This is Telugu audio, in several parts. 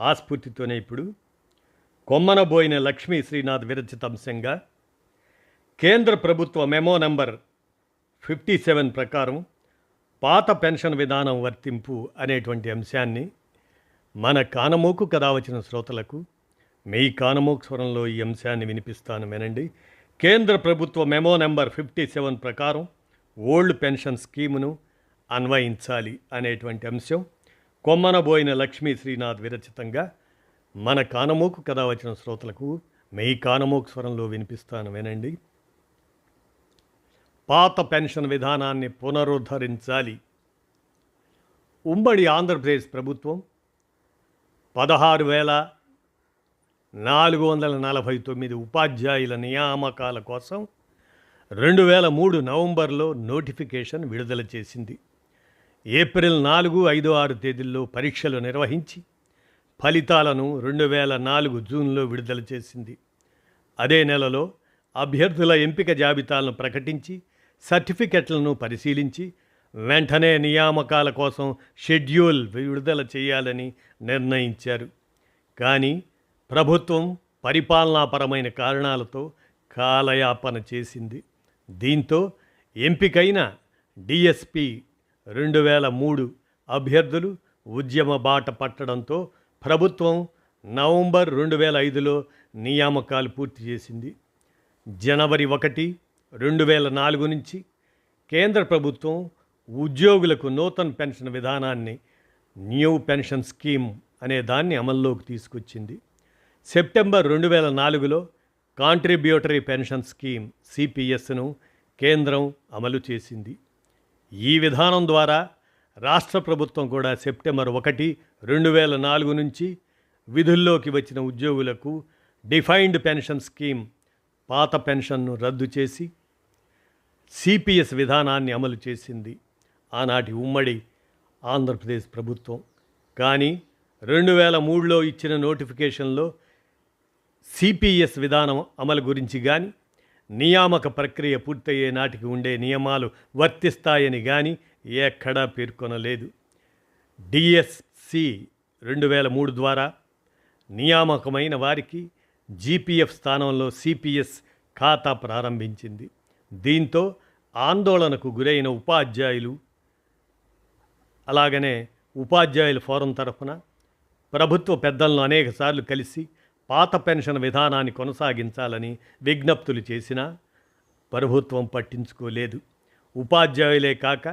ఆస్ఫూర్తితోనే ఇప్పుడు కొమ్మనబోయిన లక్ష్మీ శ్రీనాథ్ విరచితాంశంగా కేంద్ర ప్రభుత్వ మెమో నంబర్ ఫిఫ్టీ సెవెన్ ప్రకారం పాత పెన్షన్ విధానం వర్తింపు అనేటువంటి అంశాన్ని మన కానమోకు కథ వచ్చిన శ్రోతలకు మీ కానమోకు స్వరంలో ఈ అంశాన్ని వినిపిస్తాను వినండి. కేంద్ర ప్రభుత్వ మెమో నెంబర్ ఫిఫ్టీ సెవెన్ ప్రకారం ఓల్డ్ పెన్షన్ స్కీమును అన్వయించాలి అనేటువంటి అంశం. కొమ్మనబోయిన లక్ష్మీ శ్రీనాథ్ విరచితంగా మన కానమోకు కథ వచ్చిన శ్రోతలకు మీ కానమోకు స్వరంలో వినిపిస్తాను వినండి. పాత పెన్షన్ విధానాన్ని పునరుద్ధరించాలి. ఉమ్మడి ఆంధ్రప్రదేశ్ ప్రభుత్వం పదహారు వేల నాలుగు వందల నలభై తొమ్మిది ఉపాధ్యాయుల నియామకాల కోసం రెండు వేల మూడు నవంబర్లో నోటిఫికేషన్ విడుదల చేసింది. ఏప్రిల్ నాలుగు ఐదు ఆరు తేదీల్లో పరీక్షలు నిర్వహించి ఫలితాలను రెండు వేల నాలుగు జూన్లో విడుదల చేసింది. అదే నెలలో అభ్యర్థుల ఎంపిక జాబితాలను ప్రకటించి సర్టిఫికెట్లను పరిశీలించి వెంటనే నియామకాల కోసం షెడ్యూల్ విడుదల చేయాలని నిర్ణయించారు. కానీ ప్రభుత్వం పరిపాలనాపరమైన కారణాలతో కాలయాపన చేసింది. దీంతో ఎంపికైన డిఎస్పి రెండు వేల మూడు అభ్యర్థులు ఉద్యమ బాట పట్టడంతో ప్రభుత్వం నవంబర్ రెండు వేల ఐదులో నియామకాలు పూర్తి చేసింది. జనవరి ఒకటి రెండు వేల నాలుగు నుంచి కేంద్ర ప్రభుత్వం ఉద్యోగులకు నూతన పెన్షన్ విధానాన్ని న్యూ పెన్షన్ స్కీమ్ అనే దాన్ని అమల్లోకి తీసుకొచ్చింది. సెప్టెంబర్ రెండు వేల నాలుగులో కాంట్రిబ్యూటరీ పెన్షన్ స్కీమ్ సిపిఎస్ను కేంద్రం అమలు చేసింది. ఈ విధానం ద్వారా రాష్ట్ర ప్రభుత్వం కూడా సెప్టెంబర్ ఒకటి రెండు వేల నాలుగు నుంచి విధుల్లోకి వచ్చిన ఉద్యోగులకు డిఫైన్డ్ పెన్షన్ స్కీమ్ పాత పెన్షన్ను రద్దు చేసి సిపిఎస్ విధానాన్ని అమలు చేసింది ఆనాటి ఉమ్మడి ఆంధ్రప్రదేశ్ ప్రభుత్వం. కానీ రెండు వేల మూడులో ఇచ్చిన నోటిఫికేషన్లో సిపిఎస్ విధానం అమలు గురించి కానీ నియామక ప్రక్రియ పూర్తయ్యే నాటికి ఉండే నియమాలు వర్తిస్తాయని కానీ ఎక్కడా పేర్కొనలేదు. డిఎస్సి రెండు వేల మూడు ద్వారా నియామకమైన వారికి జీపీఎఫ్ స్థానంలో సిపిఎస్ ఖాతా ప్రారంభించింది. దీంతో ఆందోళనకు గురైన ఉపాధ్యాయులు అలాగనే ఉపాధ్యాయుల ఫోరం తరఫున ప్రభుత్వ పెద్దలను అనేకసార్లు కలిసి పాత పెన్షన్ విధానాన్ని కొనసాగించాలని విజ్ఞప్తులు చేసినా ప్రభుత్వం పట్టించుకోలేదు. ఉపాధ్యాయులే కాక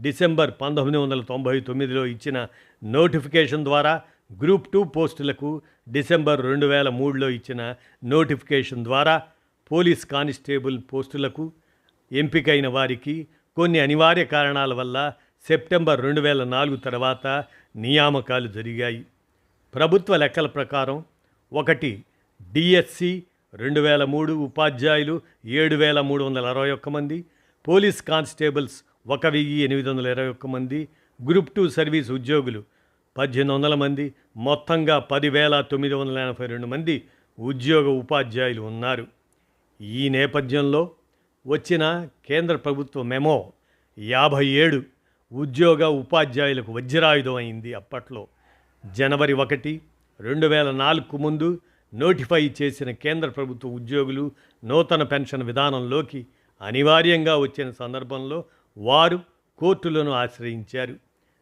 డిసెంబర్ పంతొమ్మిది వందల తొంభై తొమ్మిదిలో ఇచ్చిన నోటిఫికేషన్ ద్వారా గ్రూప్ టూ పోస్టులకు డిసెంబర్ రెండు వేల మూడులో ఇచ్చిన నోటిఫికేషన్ ద్వారా పోలీస్ కానిస్టేబుల్ పోస్టులకు ఎంపికైన వారికి కొన్ని అనివార్య కారణాల వల్ల సెప్టెంబర్ రెండు వేల నాలుగు తర్వాత నియామకాలు జరిగాయి. ప్రభుత్వ లెక్కల ప్రకారం ఒకటి డిఎస్సి రెండు వేల మూడు ఉపాధ్యాయులు ఏడు వేల మూడు వందల అరవై ఒక్క మంది పోలీస్ కానిస్టేబుల్స్ ఒక వెయ్యి ఎనిమిది వందల ఇరవై ఒక్క మంది గ్రూప్ టూ సర్వీస్ ఉద్యోగులు పద్దెనిమిది వందల మంది మొత్తంగా పదివేల తొమ్మిది వందల ఎనభై రెండు మంది ఉద్యోగ ఉపాధ్యాయులు ఉన్నారు. ఈ నేపథ్యంలో వచ్చిన కేంద్ర ప్రభుత్వ మెమో యాభై ఏడు ఉద్యోగ ఉపాధ్యాయులకు వజ్రాయుధం అయింది అప్పట్లో. జనవరి ఒకటి రెండు వేల నాలుగుకు ముందు నోటిఫై చేసిన కేంద్ర ప్రభుత్వ ఉద్యోగులు నూతన పెన్షన్ విధానంలోకి అనివార్యంగా వచ్చిన సందర్భంలో వారు కోర్టులను ఆశ్రయించారు.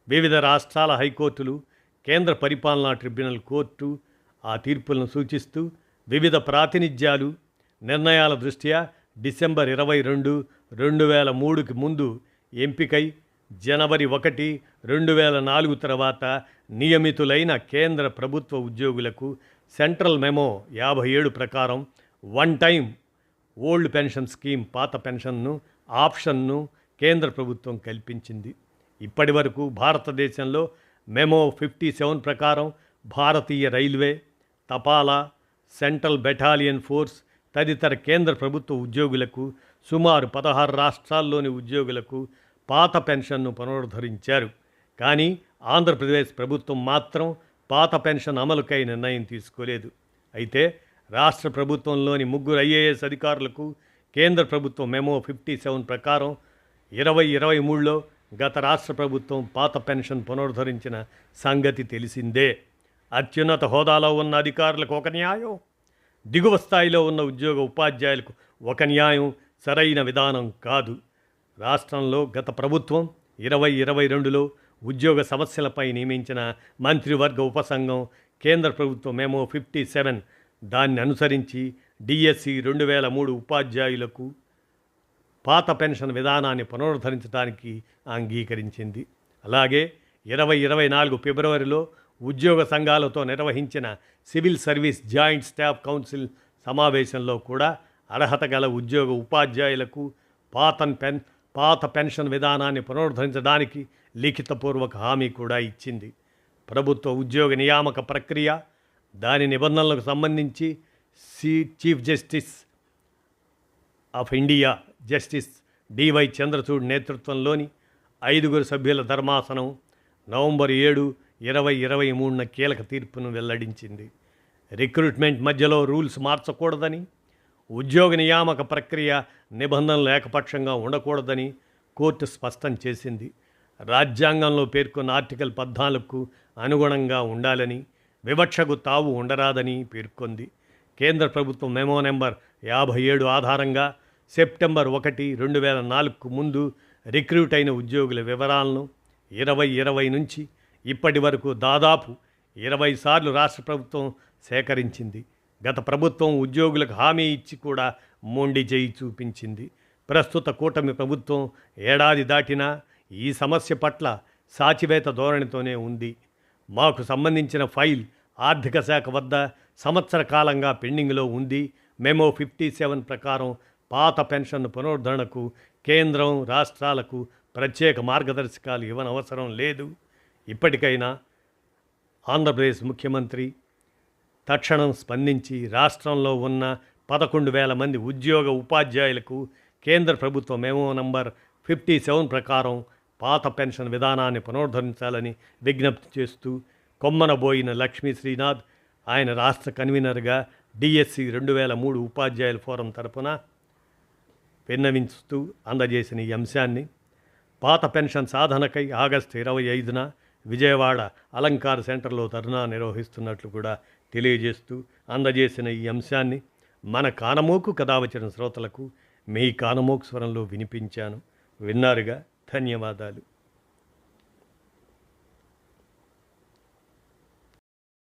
వివిధ రాష్ట్రాల హైకోర్టులు కేంద్ర పరిపాలనా ట్రిబ్యునల్ కోర్టు ఆ తీర్పులను సూచిస్తూ వివిధ ప్రాతినిధ్యాలు నిర్ణయాల దృష్ట్యా డిసెంబర్ ఇరవై రెండు రెండు వేల మూడుకి ముందు ఎంపికై జనవరి ఒకటి రెండు వేల నాలుగు తర్వాత నియమితులైన కేంద్ర ప్రభుత్వ ఉద్యోగులకు సెంట్రల్ మెమో యాభై ఏడు ప్రకారం one time old pension scheme పాత పెన్షన్ను ఆప్షన్ను కేంద్ర ప్రభుత్వం కల్పించింది. ఇప్పటి వరకు భారతదేశంలో మెమో ఫిఫ్టీ సెవెన్ ప్రకారం భారతీయ రైల్వే తపాలా సెంట్రల్ బెటాలియన్ ఫోర్స్ తదితర కేంద్ర ప్రభుత్వ ఉద్యోగులకు సుమారు పదహారు రాష్ట్రాల్లోని ఉద్యోగులకు పాత పెన్షన్ను పునరుద్ధరించారు. కానీ ఆంధ్రప్రదేశ్ ప్రభుత్వం మాత్రం పాత పెన్షన్ అమలుకై నిర్ణయం తీసుకోలేదు. అయితే రాష్ట్ర ప్రభుత్వంలోని ముగ్గురు ఐఏఎస్ అధికారులకు కేంద్ర ప్రభుత్వం మెమో ఫిఫ్టీ సెవెన్ ప్రకారం ఇరవై ఇరవై మూడులో గత రాష్ట్ర ప్రభుత్వం పాత పెన్షన్ పునరుద్ధరించిన సంగతి తెలిసిందే. అత్యున్నత హోదాలో ఉన్న అధికారులకు ఒక న్యాయం దిగువ స్థాయిలో ఉన్న ఉద్యోగ ఉపాధ్యాయులకు ఒక న్యాయం సరైన విధానం కాదు. రాష్ట్రంలో గత ప్రభుత్వం ఇరవై ఇరవై రెండులో ఉద్యోగ సమస్యలపై నియమించిన మంత్రివర్గ ఉపసంఘం కేంద్ర ప్రభుత్వం మేమో ఫిఫ్టీ సెవెన్. దాన్ని అనుసరించి డిఎస్సి రెండు వేల మూడు ఉపాధ్యాయులకు పాత పెన్షన్ విధానాన్ని పునరుద్ధరించడానికి అంగీకరించింది. అలాగే ఇరవై ఇరవై నాలుగు ఫిబ్రవరిలో ఉద్యోగ సంఘాలతో నిర్వహించిన civil service joint staff council సమావేశంలో కూడా అర్హత గల ఉద్యోగ ఉపాధ్యాయులకు పాత పెన్ పాత పెన్షన్ విధానాన్ని పునరుద్ధరించడానికి లిఖితపూర్వక హామీ కూడా ఇచ్చింది. ప్రభుత్వ ఉద్యోగ నియామక ప్రక్రియ దాని నిబంధనలకు సంబంధించి C chief justice of India justice D Y Chandrachud నేతృత్వంలోని ఐదుగురు సభ్యుల ధర్మాసనం నవంబర్ ఏడు ఇరవై ఇరవై మూడున కీలక తీర్పును వెల్లడించింది. రిక్రూట్మెంట్ మధ్యలో రూల్స్ మార్చకూడదని ఉద్యోగ నియామక ప్రక్రియ నిబంధనలు ఏకపక్షంగా ఉండకూడదని కోర్టు స్పష్టం చేసింది. రాజ్యాంగంలో పేర్కొన్న ఆర్టికల్ పద్నాలుగుకు అనుగుణంగా ఉండాలని వివక్షకు తావు ఉండరాదని పేర్కొంది. కేంద్ర ప్రభుత్వం మెమో నెంబర్ యాభై ఏడు ఆధారంగా సెప్టెంబర్ ఒకటి రెండు వేల నాలుగుకు ముందు రిక్రూట్ అయిన ఉద్యోగుల వివరాలను ఇరవై ఇరవై నుంచి ఇప్పటి వరకు దాదాపు ఇరవై సార్లు రాష్ట్ర ప్రభుత్వం సేకరించింది. గత ప్రభుత్వం ఉద్యోగులకు హామీ ఇచ్చి కూడా మొండి చేయి చూపించింది. ప్రస్తుత కూటమి ప్రభుత్వం ఏడాది దాటినా ఈ సమస్య పట్ల సాచివేత ధోరణితోనే ఉంది. మాకు సంబంధించిన ఫైల్ ఆర్థిక శాఖ వద్ద సంవత్సర కాలంగా పెండింగ్లో ఉంది. మెమో ఫిఫ్టీ సెవెన్ ప్రకారం పాత పెన్షన్ పునరుద్ధరణకు కేంద్రం రాష్ట్రాలకు ప్రత్యేక మార్గదర్శకాలు ఇవ్వనవసరం లేదు. ఇప్పటికైనా ఆంధ్రప్రదేశ్ ముఖ్యమంత్రి తక్షణం స్పందించి రాష్ట్రంలో ఉన్న పదకొండు వేల మంది ఉద్యోగ ఉపాధ్యాయులకు కేంద్ర ప్రభుత్వ మెమో నంబర్ ఫిఫ్టీ సెవెన్ ప్రకారం పాత పెన్షన్ విధానాన్ని పునరుద్ధరించాలని విజ్ఞప్తి చేస్తూ కొమ్మనబోయిన లక్ష్మీ శ్రీనాథ్ ఆయన రాష్ట్ర కన్వీనర్గా డిఎస్సి రెండు వేల మూడు ఉపాధ్యాయుల ఫోరం తరపున విన్నవించుతూ అందజేసిన ఈ అంశాన్ని పాత పెన్షన్ సాధనకై ఆగస్టు ఇరవై ఐదున విజయవాడ అలంకార సెంటర్లో ధర్నా నిర్వహిస్తున్నట్లు కూడా తెలియజేస్తూ అందజేసిన ఈ అంశాన్ని మన కానమోకు కథ వచ్చిన శ్రోతలకు మీ కానమోకు స్వరంలో వినిపించాను. విన్నారుగా ధన్యవాదాలు.